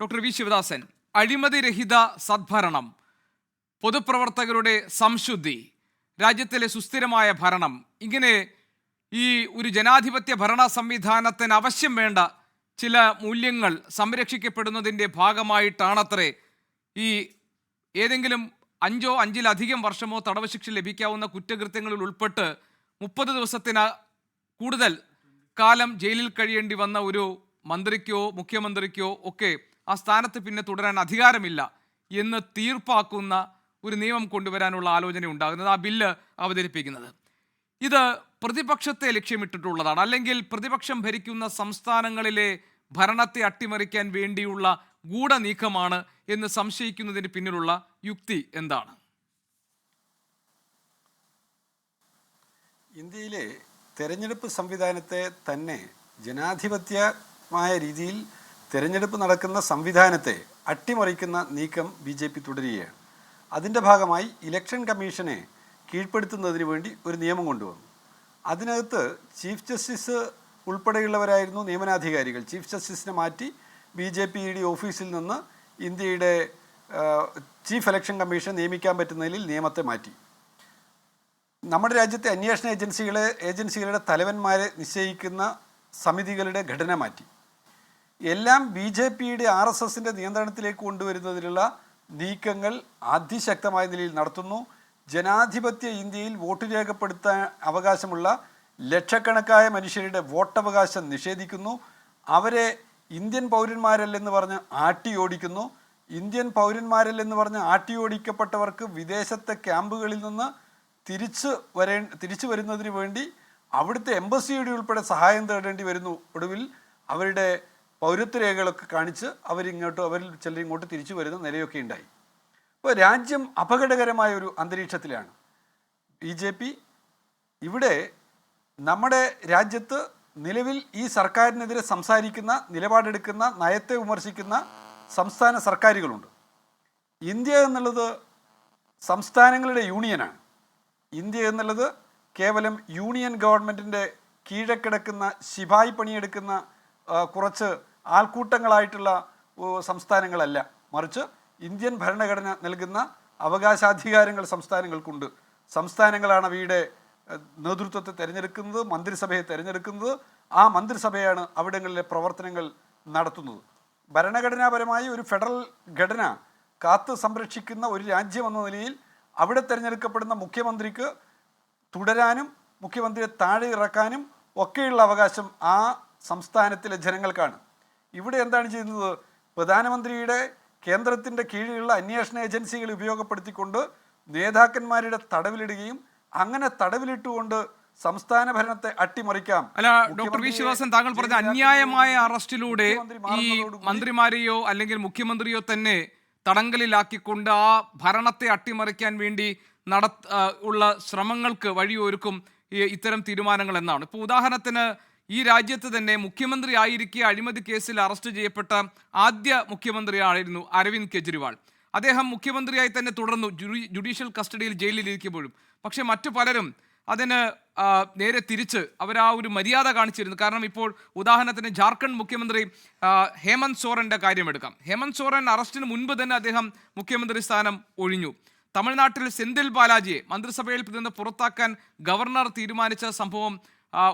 Doctor V Sivadasan അഴിമതിരഹിത സദ്ഭരണം പൊതുപ്രവർത്തകരുടെ സംശുദ്ധി രാജ്യത്തിലെ സുസ്ഥിരമായ ഭരണം ഇങ്ങനെ ഈ ഒരു ജനാധിപത്യ ഭരണ സംവിധാനത്തിന് ആവശ്യം വേണ്ട ചില മൂല്യങ്ങൾ സംരക്ഷിക്കപ്പെടുന്നതിന്റെ ഭാഗമായിട്ടാണത്രേ ഈ ഏതെങ്കിലും അഞ്ചോ അഞ്ചിലധികം വർഷമോ തടവ് ശിക്ഷ ലഭിക്കാവുന്ന കുറ്റകൃത്യങ്ങളിൽ ഉൾപ്പെട്ട് മുപ്പത് ദിവസത്തിന് കൂടുതൽ കാലം ജയിലിൽ കഴിയേണ്ടി വന്ന ഒരു മന്ത്രിക്കോ മുഖ്യമന്ത്രിക്കോ ഒക്കെ ആ സ്ഥാനത്ത് പിന്നെ തുടരാൻ അധികാരമില്ല എന്ന് തീർപ്പാക്കുന്ന ഒരു നിയമം കൊണ്ടുവരാനുള്ള ആലോചന ഉണ്ടാകുന്നത് ആ ബില്ല് അവതരിപ്പിക്കുന്നത്. ഇത് പ്രതിപക്ഷത്തെ ലക്ഷ്യമിട്ടിട്ടുള്ളതാണ്. അല്ലെങ്കിൽ പ്രതിപക്ഷം ഭരിക്കുന്ന സംസ്ഥാനങ്ങളിലെ ഭരണത്തെ അട്ടിമറിക്കാൻ വേണ്ടിയുള്ള ഗൂഢനീക്കമാണ് എന്ന് സംശയിക്കുന്നതിന് പിന്നിലുള്ള യുക്തി എന്താണ്? ഇന്ത്യയിലെ തെരഞ്ഞെടുപ്പ് സംവിധാനത്തെ തന്നെ ജനാധിപത്യമായ രീതിയിൽ തെരഞ്ഞെടുപ്പ് നടക്കുന്ന സംവിധാനത്തെ അട്ടിമറിക്കുന്ന നീക്കം ബി ജെ പി തുടരുകയാണ്. അതിന്റെ ഭാഗമായി ഇലക്ഷൻ കമ്മീഷനെ കീഴ്പ്പെടുത്തുന്നതിന് വേണ്ടി ഒരു നിയമം കൊണ്ടുവന്നു. അതിനകത്ത് ചീഫ് ജസ്റ്റിസ് ഉൾപ്പെടെയുള്ളവരായിരുന്നു നിയമനാധികാരികൾ. ചീഫ് ജസ്റ്റിസിനെ മാറ്റി ബി ജെ പിയുടെ ഓഫീസിൽ നിന്ന് ഇന്ത്യയുടെ ചീഫ് ഇലക്ഷൻ കമ്മീഷൻ നിയമിക്കാൻ പറ്റുന്നതിൽ നിയമത്തെ മാറ്റി. നമ്മുടെ രാജ്യത്തെ അന്വേഷണ ഏജൻസികളെ ഏജൻസികളുടെ തലവന്മാരെ നിശ്ചയിക്കുന്ന സമിതികളുടെ ഘടന മാറ്റി. എല്ലാം ബി ജെ പിയുടെ ആർ എസ് എസിന്റെ നിയന്ത്രണത്തിലേക്ക് കൊണ്ടുവരുന്നതിനുള്ള നീക്കങ്ങൾ അതിശക്തമായ നിലയിൽ നടത്തുന്നു. ജനാധിപത്യ ഇന്ത്യയിൽ വോട്ട് രേഖപ്പെടുത്താൻ അവകാശമുള്ള ലക്ഷക്കണക്കായ മനുഷ്യരുടെ വോട്ടവകാശം നിഷേധിക്കുന്നു. അവരെ ഇന്ത്യൻ പൗരന്മാരല്ലെന്ന് പറഞ്ഞ് ആട്ടിയോടിക്കുന്നു. ഇന്ത്യൻ പൗരന്മാരല്ലെന്ന് പറഞ്ഞ് ആട്ടിയോടിക്കപ്പെട്ടവർക്ക് വിദേശത്തെ ക്യാമ്പുകളിൽ നിന്ന് തിരിച്ച് വരേ തിരിച്ചു വരുന്നതിന് വേണ്ടി അവിടുത്തെ എംബസിയുടെ ഉൾപ്പെടെ സഹായം തേടേണ്ടി വരുന്നു. ഒടുവിൽ അവരുടെ പൗരത്വ രേഖകളൊക്കെ കാണിച്ച് അവരിങ്ങോട്ട് അവരിൽ ചിലർ ഇങ്ങോട്ട് തിരിച്ചു വരുന്ന നിലയൊക്കെ ഉണ്ടായി. അപ്പോൾ രാജ്യം അപകടകരമായ ഒരു അന്തരീക്ഷത്തിലാണ്. ബി ജെ പി ഇവിടെ നമ്മുടെ രാജ്യത്ത് നിലവിൽ ഈ സർക്കാരിനെതിരെ സംസാരിക്കുന്ന നിലപാടെടുക്കുന്ന നയത്തെ വിമർശിക്കുന്ന സംസ്ഥാന സർക്കാരുകളുണ്ട്. ഇന്ത്യ എന്നുള്ളത് സംസ്ഥാനങ്ങളുടെ യൂണിയനാണ്. ഇന്ത്യ എന്നുള്ളത് കേവലം യൂണിയൻ ഗവൺമെന്റിന്റെ കീഴക്കിടക്കുന്ന ശിപായി പണിയെടുക്കുന്ന കുറച്ച് ആൾക്കൂട്ടങ്ങളായിട്ടുള്ള സംസ്ഥാനങ്ങളല്ല. മറിച്ച് ഇന്ത്യൻ ഭരണഘടന നൽകുന്ന അവകാശാധികാരങ്ങൾ സംസ്ഥാനങ്ങൾക്കുണ്ട്. സംസ്ഥാനങ്ങളാണ് അവയുടെ നേതൃത്വത്തെ തിരഞ്ഞെടുക്കുന്നത് മന്ത്രിസഭയെ തിരഞ്ഞെടുക്കുന്നത്. ആ മന്ത്രിസഭയാണ് അവിടങ്ങളിലെ പ്രവർത്തനങ്ങൾ നടത്തുന്നത്. ഭരണഘടനാപരമായി ഒരു ഫെഡറൽ ഘടന കാത്തു സംരക്ഷിക്കുന്ന ഒരു രാജ്യം എന്ന നിലയിൽ അവിടെ തിരഞ്ഞെടുക്കപ്പെടുന്ന മുഖ്യമന്ത്രിക്ക് തുടരാനും മുഖ്യമന്ത്രിയെ താഴെ ഇറക്കാനും ഒക്കെയുള്ള അവകാശം ആ സംസ്ഥാനത്തിലെ ജനങ്ങൾക്കാണ്. ഇവിടെ എന്താണ് ചെയ്യുന്നത്? പ്രധാനമന്ത്രിയുടെ കേന്ദ്രത്തിന്റെ കീഴിലുള്ള അന്വേഷണ ഏജൻസികൾ ഉപയോഗപ്പെടുത്തിക്കൊണ്ട് നേതാക്കന്മാരുടെ തടവിലിടുകയും അങ്ങനെ തടവിലിട്ടുകൊണ്ട് സംസ്ഥാന ഭരണത്തെ അട്ടിമറിക്കാം. അല്ല ഡോക്ടർ വി ശിവദാസൻ താങ്കൾ പറഞ്ഞ അന്യായമായ അറസ്റ്റിലൂടെ ഈ മന്ത്രിമാരെയോ അല്ലെങ്കിൽ മുഖ്യമന്ത്രിയോ തന്നെ തടങ്കലിലാക്കിക്കൊണ്ട് ആ ഭരണത്തെ അട്ടിമറിക്കാൻ വേണ്ടി നട ഉള്ള ശ്രമങ്ങൾക്ക് വഴിയൊരുക്കും ഇത്തരം തീരുമാനങ്ങൾ എന്നാണ്. ഇപ്പോൾ ഉദാഹരണത്തിന് ഈ രാജ്യത്ത് തന്നെ മുഖ്യമന്ത്രി ആയിരിക്കെ അഴിമതി കേസിൽ അറസ്റ്റ് ചെയ്യപ്പെട്ട ആദ്യ മുഖ്യമന്ത്രിയായിരുന്നു അരവിന്ദ് കെജ്രിവാൾ. അദ്ദേഹം മുഖ്യമന്ത്രിയായി തന്നെ തുടർന്നു ജുഡി- ജുഡീഷ്യൽ കസ്റ്റഡിയിൽ ജയിലിലിരിക്കുമ്പോഴും. പക്ഷേ മറ്റു പലരും അതിന് നേരെ തിരിച്ച് അവർ ആ ഒരു മര്യാദ കാണിച്ചിരുന്നു. കാരണം ഇപ്പോൾ ഉദാഹരണത്തിന് ജാർഖണ്ഡ് മുഖ്യമന്ത്രി ഹേമന്ത് സോറന്റെ കാര്യമെടുക്കാം. ഹേമന്ത് സോറൻ അറസ്റ്റിന് മുൻപ് തന്നെ അദ്ദേഹം മുഖ്യമന്ത്രി സ്ഥാനം ഒഴിഞ്ഞു. തമിഴ്നാട്ടിൽ സെന്തിൽ ബാലാജിയെ മന്ത്രിസഭയിൽ നിന്ന് പുറത്താക്കാൻ ഗവർണർ തീരുമാനിച്ച സംഭവം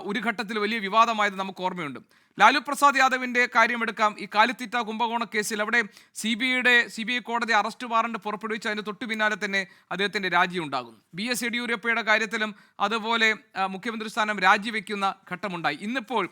ഒരു ഘട്ടത്തിൽ വലിയ വിവാദമായത് നമുക്ക് ഓർമ്മയുണ്ട്. ലാലു പ്രസാദ് യാദവിന്റെ കാര്യമെടുക്കാം. ഈ കാലിത്തീറ്റ കുംഭകോണ കേസിൽ അവിടെ സി ബി ഐയുടെ സി ബി ഐ കോടതി അറസ്റ്റ് വാറണ്ട് പുറപ്പെടുവിച്ച് അതിന് തൊട്ടു പിന്നാലെ തന്നെ അദ്ദേഹത്തിന്റെ രാജി ഉണ്ടാകും ബി എസ് യെഡിയൂരപ്പയുടെ കാര്യത്തിലും അതുപോലെ മുഖ്യമന്ത്രി സ്ഥാനം രാജിവെക്കുന്ന ഘട്ടമുണ്ടായി. ഇന്നിപ്പോൾ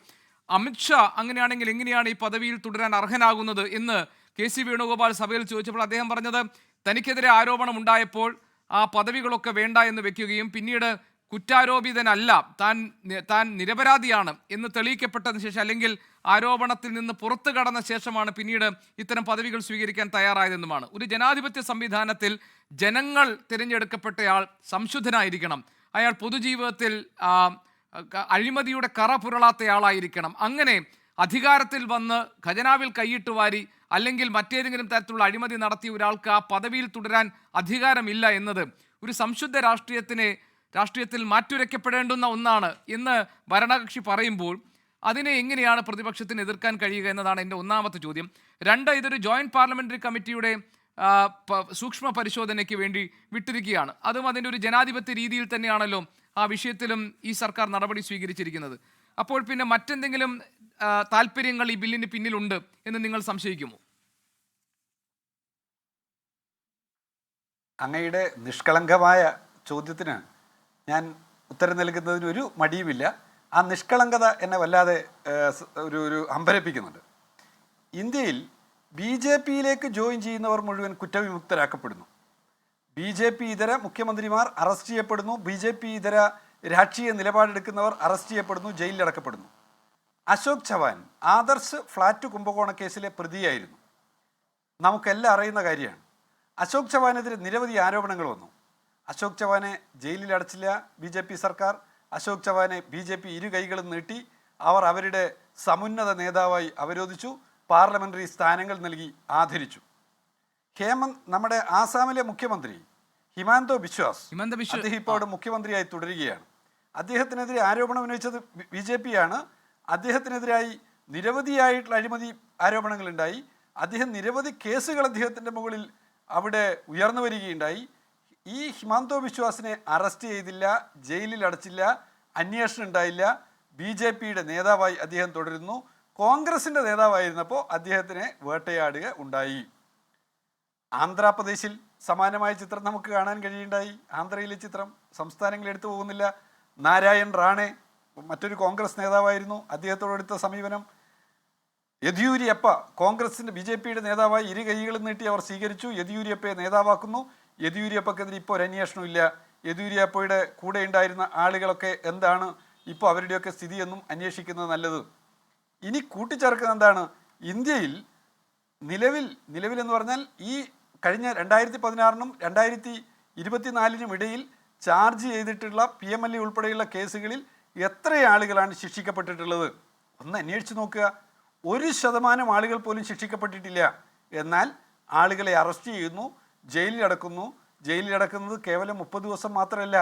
അമിത്ഷാ അങ്ങനെയാണെങ്കിൽ എങ്ങനെയാണ് ഈ പദവിയിൽ തുടരാൻ അർഹനാകുന്നത് എന്ന് കെ സി വേണുഗോപാൽ സഭയിൽ ചോദിച്ചപ്പോൾ അദ്ദേഹം പറഞ്ഞത് തനിക്കെതിരെ ആരോപണം ഉണ്ടായപ്പോൾ ആ പദവികളൊക്കെ വേണ്ട എന്ന് വെക്കുകയും പിന്നീട് കുറ്റാരോപിതനല്ല താൻ താൻ നിരപരാധിയാണ് എന്ന് തെളിയിക്കപ്പെട്ടതിന് ശേഷം അല്ലെങ്കിൽ ആരോപണത്തിൽ നിന്ന് പുറത്തു കടന്ന ശേഷമാണ് പിന്നീട് ഇത്തരം പദവികൾ സ്വീകരിക്കാൻ തയ്യാറായതെന്നുമാണ്. ഒരു ജനാധിപത്യ സംവിധാനത്തിൽ ജനങ്ങൾ തിരഞ്ഞെടുക്കപ്പെട്ടയാൾ സംശുദ്ധനായിരിക്കണം. അയാൾ പൊതുജീവിതത്തിൽ അഴിമതിയുടെ കറ പുരളാത്തയാളായിരിക്കണം. അങ്ങനെ അധികാരത്തിൽ വന്ന് ഖജനാവിൽ കൈയിട്ട് വാരി അല്ലെങ്കിൽ മറ്റേതെങ്കിലും തരത്തിലുള്ള അഴിമതി നടത്തിയ ഒരാൾക്ക് ആ പദവിയിൽ തുടരാൻ അധികാരമില്ല എന്നത് ഒരു സംശുദ്ധ രാഷ്ട്രീയത്തിനെ രാഷ്ട്രീയത്തിൽ മാറ്റുരയ്ക്കപ്പെടേണ്ടുന്ന ഒന്നാണ് എന്ന് ഭരണകക്ഷി പറയുമ്പോൾ അതിനെ എങ്ങനെയാണ് പ്രതിപക്ഷത്തിന് എതിർക്കാൻ കഴിയുക എന്നതാണ് എന്റെ ഒന്നാമത്തെ ചോദ്യം. രണ്ട് ഇതൊരു ജോയിന്റ് പാർലമെന്ററി കമ്മിറ്റിയുടെ സൂക്ഷ്മ പരിശോധനയ്ക്ക് വേണ്ടി വിട്ടിരിക്കുകയാണ്. അതും അതിന്റെ ഒരു ജനാധിപത്യ രീതിയിൽ തന്നെയാണല്ലോ ആ വിഷയത്തിലും ഈ സർക്കാർ നടപടി സ്വീകരിച്ചിരിക്കുന്നത്. അപ്പോൾ പിന്നെ മറ്റെന്തെങ്കിലും താല്പര്യങ്ങൾ ഈ ബില്ലിന് പിന്നിലുണ്ട് എന്ന് നിങ്ങൾ സംശയിക്കുമോ? അങ്ങയുടെ നിഷ്കളങ്കമായ ചോദ്യത്തിന് ഞാൻ ഉത്തരം നൽകുന്നതിന് ഒരു മടിയുമില്ല. ആ നിഷ്കളങ്കത എന്നെ വല്ലാതെ ഒരു ഒരു അമ്പരപ്പിക്കുന്നുണ്ട്. ഇന്ത്യയിൽ ബി ജെ പിയിലേക്ക് ജോയിൻ ചെയ്യുന്നവർ മുഴുവൻ കുറ്റവിമുക്തരാക്കപ്പെടുന്നു. ബി ജെ പി ഇതര മുഖ്യമന്ത്രിമാർ അറസ്റ്റ് ചെയ്യപ്പെടുന്നു. ബി ജെ പി ഇതര രാഷ്ട്രീയ നിലപാടെടുക്കുന്നവർ അറസ്റ്റ് ചെയ്യപ്പെടുന്നു. ജയിലിലടക്കപ്പെടുന്നു അശോക് ചവാൻ ആദർശ് ഫ്ളാറ്റ് കുംഭകോണ കേസിലെ പ്രതിയായിരുന്നു. നമുക്കെല്ലാം അറിയുന്ന കാര്യമാണ്. അശോക് ചവാനെതിരെ നിരവധി ആരോപണങ്ങൾ വന്നു. അശോക് ചവാനെ ജയിലിൽ അടച്ചില്ല ബി ജെ പി സർക്കാർ. അശോക് ചവാനെ ബി ജെ പി ഇരു കൈകളും നീട്ടി അവർ അവരുടെ സമുന്നത നേതാവായി അവരോധിച്ചു. പാർലമെന്ററി സ്ഥാനങ്ങൾ നൽകി ആദരിച്ചു. ഹേമന്ത് നമ്മുടെ ആസാമിലെ മുഖ്യമന്ത്രി ഹിമാന്തോ ബിശ്വാസ് ഹിമാന്ത ബിശ്വാസ് അദ്ദേഹം ഇപ്പോൾ അവിടെ മുഖ്യമന്ത്രിയായി തുടരുകയാണ്. അദ്ദേഹത്തിനെതിരെ ആരോപണം ഉന്നയിച്ചത് ബി ജെ പി ആണ്. അദ്ദേഹത്തിനെതിരായി നിരവധിയായിട്ടുള്ള അഴിമതി ആരോപണങ്ങളുണ്ടായി. അദ്ദേഹം നിരവധി കേസുകൾ അദ്ദേഹത്തിന്റെ മുകളിൽ അവിടെ ഉയർന്നു വരികയുണ്ടായി. ഈ ഹിമാന്തോ ബിശ്വാസിനെ അറസ്റ്റ് ചെയ്തില്ല ജയിലിൽ അടച്ചില്ല അന്വേഷണം ഉണ്ടായില്ല. ബി ജെ പിയുടെ നേതാവായി അദ്ദേഹം തുടരുന്നു. കോൺഗ്രസിന്റെ നേതാവായിരുന്നപ്പോൾ അദ്ദേഹത്തിനെ വേട്ടയാടുക ഉണ്ടായി. ആന്ധ്രാപ്രദേശിൽ സമാനമായ ചിത്രം നമുക്ക് കാണാൻ കഴിയുണ്ടായി. ആന്ധ്രയിലെ ചിത്രം സംസ്ഥാനങ്ങൾ എടുത്തു പോകുന്നില്ല. നാരായൺ റാണെ മറ്റൊരു കോൺഗ്രസ് നേതാവായിരുന്നു. അദ്ദേഹത്തോട് എടുത്ത സമീപനം യെദ്യൂരിയപ്പ കോൺഗ്രസിന്റെ ബി ജെ പിയുടെ നേതാവായി ഇരു കൈകളും നീട്ടി അവർ സ്വീകരിച്ചു. യെദ്യൂരിയപ്പയെ നേതാവാക്കുന്നു. യെദ്യൂരിയപ്പക്കെതിരെ ഇപ്പോൾ ഒരു അന്വേഷണമില്ല യെദ്യൂരപ്പയുടെ കൂടെ ഉണ്ടായിരുന്ന ആളുകളൊക്കെ എന്താണ് ഇപ്പോൾ അവരുടെയൊക്കെ സ്ഥിതി എന്നും അന്വേഷിക്കുന്നത് നല്ലത്? ഇനി കൂട്ടിച്ചേർക്കുന്ന എന്താണ്? ഇന്ത്യയിൽ നിലവിൽ നിലവിലെന്ന് പറഞ്ഞാൽ ഈ കഴിഞ്ഞ രണ്ടായിരത്തി പതിനാറിനും രണ്ടായിരത്തി ഇരുപത്തിനാലിനും ഇടയിൽ ചാർജ് ചെയ്തിട്ടുള്ള പി എം എൽ എ ഉൾപ്പെടെയുള്ള കേസുകളിൽ എത്ര ആളുകളാണ് ശിക്ഷിക്കപ്പെട്ടിട്ടുള്ളത്? ഒന്ന് അന്വേഷിച്ച് നോക്കുക. ഒരു ശതമാനം ആളുകൾ പോലും ശിക്ഷിക്കപ്പെട്ടിട്ടില്ല. എന്നാൽ ആളുകളെ അറസ്റ്റ് ചെയ്യുന്നു. ജയിലിലടക്കുന്നു ജയിലിലടക്കുന്നത് കേവലം മുപ്പത് ദിവസം മാത്രമല്ല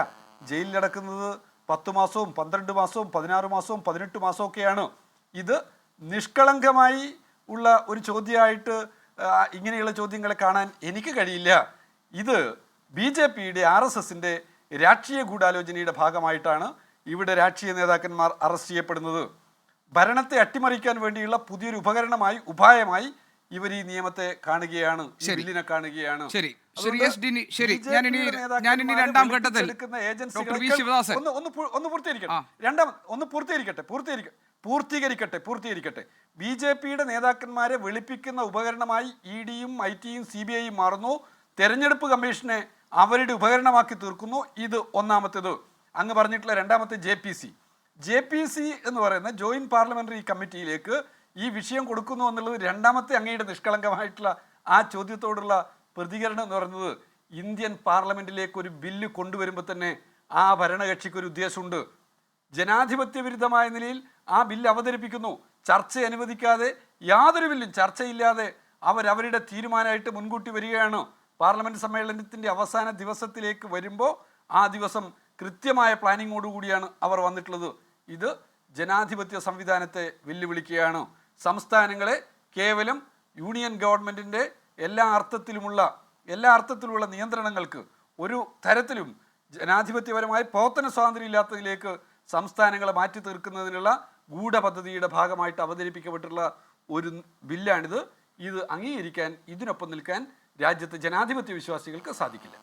ജയിലിലടക്കുന്നത് പത്ത് മാസവും പന്ത്രണ്ട് മാസവും പതിനാറ് മാസവും പതിനെട്ട് മാസവും ഒക്കെയാണ് ഇത് നിഷ്കളങ്കമായി ഉള്ള ഒരു ചോദ്യമായിട്ട് ഇങ്ങനെയുള്ള ചോദ്യങ്ങളെ കാണാൻ എനിക്ക് കഴിയില്ല. ഇത് ബി ജെ പിയുടെ ആർ എസ് എസിന്റെ രാഷ്ട്രീയ ഗൂഢാലോചനയുടെ ഭാഗമായിട്ടാണ് ഇവിടെ രാഷ്ട്രീയ നേതാക്കന്മാർ അറസ്റ്റ് ചെയ്യപ്പെടുന്നത്. ഭരണത്തെ അട്ടിമറിക്കാൻ വേണ്ടിയുള്ള പുതിയൊരു ഉപകരണമായി ഉപായമായി ഇവർ ഈ നിയമത്തെ കാണുകയാണ് ബില്ലിനെ കാണുകയാണ്. ശരി. ശരി എസ് ഡിനി ശരി. ഞാൻ ഇനി ഞാൻ ഇനി രണ്ടാം ഘട്ടത്തിൽ ഡോക്ടർ വി ശിവദാസൻ. ഒന്ന് ഒന്ന് ഒന്ന് പൂർത്തീകരിക്കട്ടെ. രണ്ടാം ഒന്ന് പൂർത്തീകരിക്കട്ടെ പൂർത്തീകരിക്ക പൂർത്തീകരിക്കട്ടെ പൂർത്തീകരിക്കട്ടെ. ബി ജെ പിയുടെ നേതാക്കന്മാരെ വെളുപ്പിക്കുന്ന ഉപകരണമായി ഇ ഡിയും ഐ ടിയും സി ബി ഐയും മാറുന്നു. തെരഞ്ഞെടുപ്പ് കമ്മീഷനെ അവരുടെ ഉപകരണമാക്കി തീർക്കുന്നു. ഇത് ഒന്നാമത്തേത്. അങ്ങ് പറഞ്ഞിട്ടുള്ള രണ്ടാമത്തെ J P C. J P C എന്ന് പറയുന്ന ജോയിന്റ് പാർലമെന്ററി കമ്മിറ്റിയിലേക്ക് ഈ വിഷയം കൊടുക്കുന്നു എന്നുള്ളത് രണ്ടാമത്തെ അങ്ങയുടെ നിഷ്കളങ്കമായിട്ടുള്ള ആ ചോദ്യത്തോടുള്ള പ്രതികരണം എന്ന് പറയുന്നത് ഇന്ത്യൻ പാർലമെന്റിലേക്ക് ഒരു ബില്ല് കൊണ്ടുവരുമ്പോൾ തന്നെ ആ ഭരണകക്ഷിക്ക് ഒരു ഉദ്ദേശമുണ്ട്. ജനാധിപത്യ വിരുദ്ധമായ നിലയിൽ ആ ബില്ല് അവതരിപ്പിക്കുന്നു. ചർച്ച അനുവദിക്കാതെ യാതൊരു ബില്ലും ചർച്ചയില്ലാതെ അവരവരുടെ തീരുമാനമായിട്ട് മുൻകൂട്ടി വരികയാണ്. പാർലമെന്റ് സമ്മേളനത്തിന്റെ അവസാന ദിവസത്തിലേക്ക് വരുമ്പോൾ ആ ദിവസം കൃത്യമായ പ്ലാനിങ്ങോടുകൂടിയാണ് അവർ വന്നിട്ടുള്ളത്. ഇത് ജനാധിപത്യ സംവിധാനത്തെ വെല്ലുവിളിക്കുകയാണ്. സംസ്ഥാനങ്ങളെ കേവലം യൂണിയൻ ഗവൺമെന്റിന്റെ എല്ലാ അർത്ഥത്തിലുമുള്ള എല്ലാ അർത്ഥത്തിലുമുള്ള നിയന്ത്രണങ്ങൾക്ക് ഒരു തരത്തിലും ജനാധിപത്യപരമായ പ്രവർത്തന സ്വാതന്ത്ര്യം ഇല്ലാത്തതിലേക്ക് സംസ്ഥാനങ്ങളെ മാറ്റി തീർക്കുന്നതിനുള്ള ഗൂഢപദ്ധതിയുടെ ഭാഗമായിട്ട് അവതരിപ്പിക്കപ്പെട്ടിട്ടുള്ള ഒരു ബില്ലാണിത്. ഇത് അംഗീകരിക്കാൻ ഇതിനൊപ്പം നിൽക്കാൻ രാജ്യത്തെ ജനാധിപത്യ വിശ്വാസികൾക്ക് സാധിക്കില്ല.